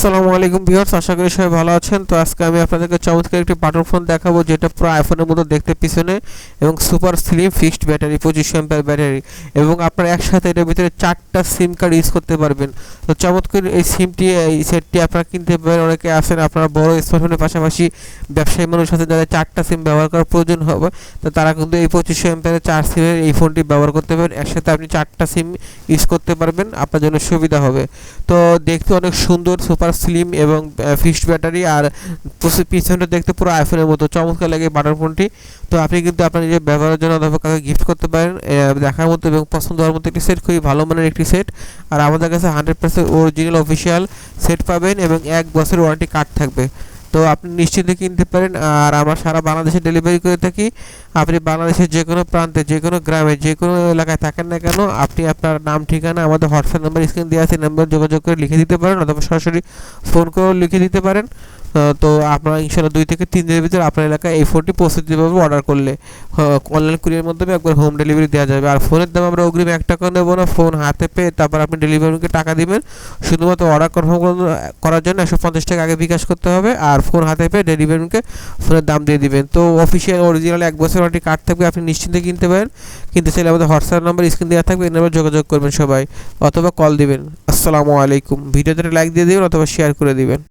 আসসালামু আলাইকুম ভিউয়ার্স, আশা করি সবাই ভালো আছেন। তো আজকে আমি আপনাদেরকে চমৎকার একটি বাটন ফোন দেখাবো, যেটা পুরো আইফোনের মতো দেখতে পিছনে এবং সুপার স্লিম ফিক্সড ব্যাটারি পঁচিশ এম্পায়ার ব্যাটারি এবং আপনারা একসাথে এটার ভিতরে চারটা সিম কার্ড ইউজ করতে পারবেন। তো চমৎকার এই সিমটি এই সেটটি আপনারা কিনতে পারেন। অনেকে আছেন, আপনারা বড় স্মার্টফোনের পাশাপাশি ব্যবসায়ী মানুষ আছে যাদের চারটা সিম ব্যবহার করার প্রয়োজন হবে, তো তারা কিন্তু এই পঁচিশশো এম্পায়ারের চার সিমের এই ফোনটি ব্যবহার করতে পারেন। একসাথে আপনি চারটা সিম ইউজ করতে পারবেন, আপনার জন্য সুবিধা হবে। তো দেখতে অনেক সুন্দর সুপার স্লিম এবং ফিক্সড ব্যাটারি আর পিছনটা দেখতে পুরো আইফোনের মতো, চমৎকার লাগে বাটার ফোনটি। তো আপনি কিন্তু আপনার নিজের ব্যবহারের জন্য অথবা কাউকে গিফট করতে পারেন দেখার মতো এবং পছন্দ হওয়ার মতো একটি সেট খুবই ভালো মানের একটি সেট আর আমাদের কাছে hundred percent original official set পাবেন এবং এক বছর ওয়ারেন্টি কার্ড থাকবে। তো আপনি নিশ্চিন্তে কিনতে পারেন। আর আমরা সারা বাংলাদেশে ডেলিভারি করে থাকি। আপনি বাংলাদেশের যে কোনো প্রান্তে যে কোনো গ্রামে যে কোনো এলাকায় থাকেন না কেন, আপনি আপনার নাম, ঠিকানা, আমাদের হোয়াটসঅ্যাপ নাম্বার স্ক্রিন দেওয়া আছে নাম্বার যোগাযোগ করে লিখে দিতে পারেন অথবা সরাসরি ফোন করেও লিখে দিতে পারেন। তো আপনারা ইনশাল্লাহ দুই থেকে তিন দিনের ভিতরে আপনার এলাকায় এই ফোনটি পৌঁছে দিতে পারব অর্ডার করলে। অনলাইন কুরিয়ার মাধ্যমে একবার হোম ডেলিভারি দেওয়া যাবে। আর ফোনের দাম আমরা অগ্রিম এক টাকা নেব না ফোন হাতে পেয়ে তারপর আপনি ডেলিভারিকে টাকা দেবেন। শুধুমাত্র অর্ডার কনফার্ম করার জন্য একশো পঞ্চাশ টাকা আগে বিকাশ করতে হবে আর ফোন হাতে পেয়ে ডেলিভারিকে ফোনের দাম দিয়ে দিবেন। তো অফিসিয়াল অরিজিনাল এক বছর ওয়ারেন্টি কার্ড থাকবে, আপনি নিশ্চিন্তে কিনতে পারেন। কিনতে চাইলে আমাদের হোয়াটসঅ্যাপ নাম্বার স্ক্রিন দেওয়া থাকবে, এই নাম্বার যোগাযোগ করবেন সবাই। অথবা কল দিবেন। আসসালামু আলাইকুম। ভিডিওতে লাইক দিয়ে দিবেন অথবা শেয়ার করে দিবেন।